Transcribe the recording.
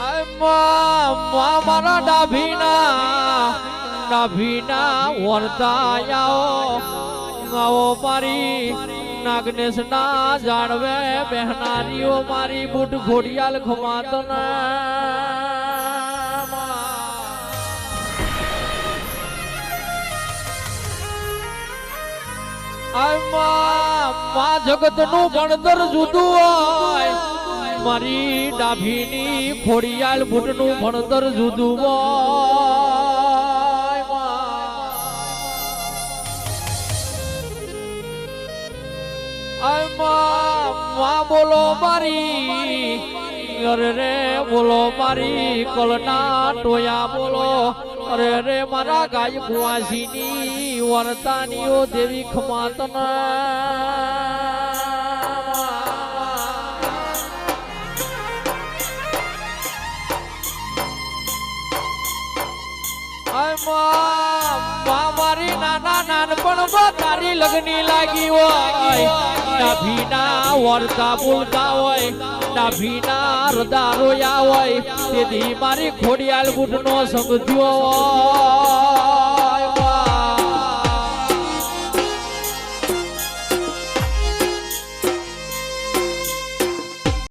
મારા ડાભીના ડાભીના વર્તાયાઓ નવો મારી નાગનેશ ના જાણવે બહેનારીઓ મારી, બુટ ઘોડિયાલ ઘુમાતો મા જગતનું ભણતર જુદું હોય. મારી ડાભીની ખોડિયાલ ભૂટનું ભણતર જુદું માં બોલો મારી, અરે રે બોલો મારી, કલના ટોયા બોલો. અરે રે મારા ગાય ભુવાસીની વર્તાનીઓ દેવી ખમાતના. મારી નાના નાનપણમાં તારી લગની લાગી હોય. નાભીના વરતા બોલતા હોય નાભીના હૃદા રોયા હોય. તેથી મારી ખોડિયાલ ગુટનો સમજ્યો